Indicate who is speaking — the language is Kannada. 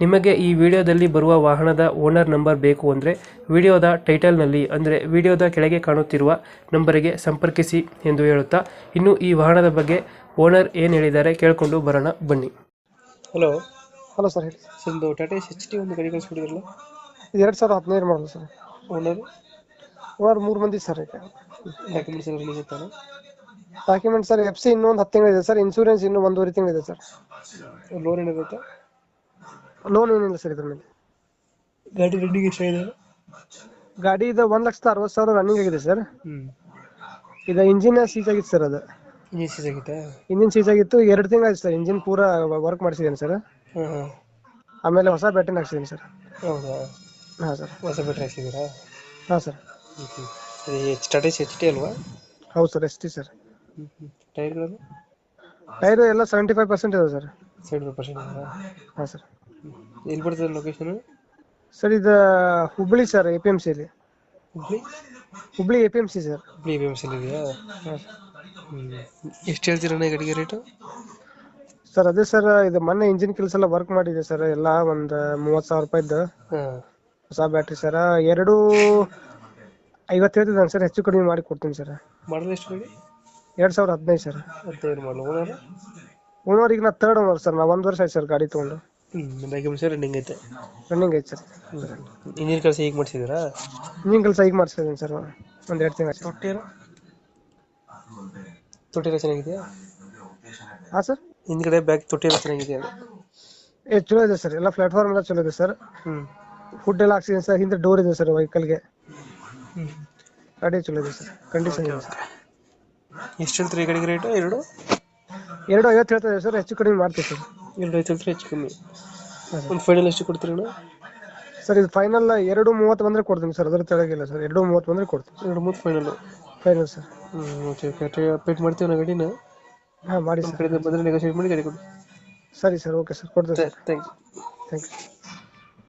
Speaker 1: ನಿಮಗೆ ಈ ವಿಡಿಯೋದಲ್ಲಿ ಬರುವ ವಾಹನದ ಓನರ್ ನಂಬರ್ ಬೇಕು ಅಂದರೆ ವಿಡಿಯೋದ ಟೈಟಲ್ನಲ್ಲಿ ಅಂದರೆ ವಿಡಿಯೋದ ಕೆಳಗೆ ಕಾಣುತ್ತಿರುವ ನಂಬರಿಗೆ ಸಂಪರ್ಕಿಸಿ ಎಂದು ಹೇಳುತ್ತಾ ಇನ್ನು ಈ ವಾಹನದ ಬಗ್ಗೆ ಓನರ್ ಏನು ಹೇಳಿದ್ದಾರೆ ಕೇಳಿಕೊಂಡು ಬರೋಣ ಬನ್ನಿ. ಹಲೋ.
Speaker 2: ಹಲೋ ಸರ್ ಹೇಳಿ.
Speaker 1: ಒಂದು ಟಾಟಾ ಎಚ್ ಟಿ ಒಂದು ಗಾಡಿ ಕಳಿಸ್ಬಿಟ್ಟಿದ್ರಲ್ಲ
Speaker 2: ಇದು ಎರಡು ಸಾವಿರದ ಹದಿನೈದು ಮಾಡಲು ಸರ್.
Speaker 1: ಓನರ್
Speaker 2: ಓನರ್ ಮೂರು ಮಂದಿ ಸರ್ ಈಗ.
Speaker 1: ಡಾಕ್ಯುಮೆಂಟ್ಸ್ ಎಲ್ಲ ಇರ್ತಾನೆ
Speaker 2: ಡಾಕ್ಯುಮೆಂಟ್ ಸರ್ ಎಫ್ ಸಿ ಇನ್ನೊಂದು ಹತ್ತು ತಿಂಗಳಿದೆ ಸರ್ ಇನ್ಸೂರೆನ್ಸ್ ಇನ್ನೂ ಒಂದೂವರೆ ತಿಂಗಳಿದೆ ಸರ್.
Speaker 1: ಲೋನ್ ಏನಿರುತ್ತೆ
Speaker 2: ಲೋನ್ ಏನಿಲ್ಲ ಸರ್ ಇದ್ರ ಮೇಲೆ?
Speaker 1: ಗಾಡಿ ಎಷ್ಟಾಗಿದೆ?
Speaker 2: ಗಾಡಿ ಇದು ಒಂದು ಲಕ್ಷದ ಅರವತ್ತು ಸಾವಿರ ರನ್ನಿಂಗ್ ಆಗಿದೆ ಸರ್. ಇದು ಇಂಜಿನ್ ಸೀಸ್ ಆಗಿತ್ತು ಸರ್ ಅದು.
Speaker 1: ಇಂಜಿನ್ ಸೀಸ್ ಆಗಿತ್ತು?
Speaker 2: ಇಂಜಿನ್ ಸೀಸ್ ಆಗಿತ್ತು ಎರಡು ತಿಂಗಳಾಯ್ತು ಸರ್ ಇಂಜಿನ್ ಪೂರಾ ವರ್ಕ್ ಮಾಡಿಸಿದ್ದೀನಿ ಸರ್.
Speaker 1: ಹಾಂ ಹಾಂ
Speaker 2: ಆಮೇಲೆ ಹೊಸ ಬ್ಯಾಟರಿ ಹಾಕ್ಸಿದ್ದೀನಿ ಸರ್.
Speaker 1: ಹೌದಾ?
Speaker 2: ಹಾಂ ಸರ್.
Speaker 1: ಹೊಸ ಬ್ಯಾಟ್ರಿ ಹಾಕ್ಸಿದ್ದೀರಾ?
Speaker 2: ಹಾಂ ಸರ್.
Speaker 1: ಹ್ಞೂ ಎಚ್ ಎಚ್ ಟಿ ಅಲ್ವಾ?
Speaker 2: ಹೌದು ಸರ್ ಎಸ್ ಟಿ ಸರ್.
Speaker 1: ಟೈರ್ಗಳು
Speaker 2: ಟೈರು ಎಲ್ಲ ಸೆವೆಂಟಿ ಫೈವ್ ಪರ್ಸೆಂಟ್ ಇದೆ ಸರ್
Speaker 1: ಸೆವೆಂಟಿ ಪರ್ಸೆಂಟ್
Speaker 2: ಹಾಂ ಸರ್.
Speaker 1: ಎಲ್ಲಿ ಬರ್ತದೆ ಲೊಕೇಶನ್
Speaker 2: ಸರ್ ಇದು Hubli sir A P M ಸಿಲಿ
Speaker 1: Hubli?
Speaker 2: Hubli A P M C sir.
Speaker 1: Hubli P M ಸಿಲಿ ಇದೆಯಾ? ಎಷ್ಟು ಹೇಳ್ತೀರಣ್ಣ ಗಾಡಿಗೆ ರೇಟು
Speaker 2: ಸರ್ ಅದೇ ಸರ್ ಇದು ಮೊನ್ನೆ ಇಂಜಿನ್ ಕೆಲಸ ಎಲ್ಲ ವರ್ಕ್ ಮಾಡಿದೆ ಸರ್ ಎಲ್ಲ ಒಂದು ಮೂವತ್ತು ಸಾವಿರ ರೂಪಾಯಿದ್ದು
Speaker 1: ಹಾಂ.
Speaker 2: ಹೊಸ ಬ್ಯಾಟ್ರಿ ಸರ್ ಎರಡು ಐವತ್ತು ಹೇಳ್ತಿದ್ದಾನೆ ಸರ್ ಹೆಚ್ಚು ಕಡಿಮೆ ಮಾಡಿ ಕೊಡ್ತೀನಿ ಸರ್.
Speaker 1: ಮಾಡಲ್ ಎಷ್ಟು ಗಾಡಿ?
Speaker 2: ಎರಡು ಸಾವಿರದ ಹದಿನೈದು ಸರ್.
Speaker 1: ಹದಿನೈದು ಮಾಡಲು ಓನರ್
Speaker 2: ಓನರ್ ಈಗ ನಾ ತರ್ಡ್ ಓನರ್ ಸರ್ ನಾ ಒಂದು ವರ್ಷ ಆಯ್ತು ಸರ್ ಗಾಡಿ ತೊಗೊಂಡು.
Speaker 1: ಹ್ಞೂ ಡಾಕ್ಯುಮೆಂಟ್ಸ್ ರನ್ನಿಂಗ್ ಐತೆ.
Speaker 2: ರನ್ನಿಂಗ್ ಐತೆ ಸರ್.
Speaker 1: ಇಂಜಿನ್ ಕೆಲಸ ಈಗ ಮಾಡಿಸಿದ್ದೀರಾ
Speaker 2: ಇಂಜಿನ್ ಕೆಲಸ ಈಗ ಸರ್ ಒಂದು ಎರಡು ತಿಂಗಳು
Speaker 1: ತೊಟ್ಟಿರ? ತೊಟ್ಟಿರ ಚೆನ್ನಾಗಿದೆಯಾ?
Speaker 2: ಹಾಂ ಸರ್.
Speaker 1: ಹಿಂದ್ಗಡೆ ಬ್ಯಾಗ್ ತೊಟ್ಟಿರ ಚೆನ್ನಾಗಿದೆಯಾ?
Speaker 2: ಏ ಚಲೋ ಇದೆ ಸರ್ ಎಲ್ಲ ಪ್ಲಾಟ್ಫಾರ್ಮ್ ಎಲ್ಲ ಚಲೋ ಇದೆ ಸರ್.
Speaker 1: ಹ್ಞೂ
Speaker 2: ಫುಡ್ ಎಲ್ಲ ಹಾಕ್ಸಿದ್ದೀನಿ ಸರ್ ಹಿಂದೆ ಡೋರ್ ಇದೆ ಸರ್ ವೆಹಿಕಲ್ಗೆ ಗಾಡಿ ಚಲೋ ಇದೆ ಸರ್ ಕಂಡೀಷನ್ ಇದೆ ಸರ್.
Speaker 1: ಎಷ್ಟು ಹೇಳ್ತೀರಿ ಈ ರೇಟ್ ರೇಟು ಎರಡು?
Speaker 2: ಎರಡು ಐವತ್ತು ಹೇಳ್ತಾ ಇದೆ ಸರ್ ಹೆಚ್ಚು ಕಡಿಮೆ ಮಾಡ್ತೀವಿ ಸರ್.
Speaker 1: ಎರಡು ಐದು ಹೇಳ್ತೀರಿ ಹೆಚ್ಚು ಕಮ್ಮಿ. ಒಂದು ಫೈನಲ್ ಎಷ್ಟು ಕೊಡ್ತೀರಿ ಅಣ್ಣ?
Speaker 2: ಸರ್ ಇದು ಫೈನಲ್ ಎರಡು ಮೂವತ್ತು ಬಂದರೆ ಕೊಡ್ತೀನಿ ಸರ್ ಅದರ ತೆಳಗಿಲ್ಲ ಸರ್ ಎರಡು ಮೂವತ್ತು ಬಂದರೆ ಕೊಡ್ತೀನಿ.
Speaker 1: ಎರಡು ಮೂವತ್ತು ಫೈನಲು
Speaker 2: ಫೈನಲ್ ಸರ್.
Speaker 1: ಹ್ಞೂ ಓಕೆ ಓಕೆ ಅಪ್ಡೇಟ್ ಮಾಡ್ತೀವಿ ನಾ ಗಾಡಿನ.
Speaker 2: ಹಾಂ ಮಾಡಿ ಸರ್.
Speaker 1: ಬಂದರೆ ನೆಗೋಷಿಯೇಟ್ ಮಾಡಿ ಗಾಡಿ ಕೊಡಿ.
Speaker 2: ಸರಿ ಸರ್ ಓಕೆ ಸರ್ ಕೊಡ್ತೀನಿ sir.
Speaker 1: Thank you
Speaker 2: thank you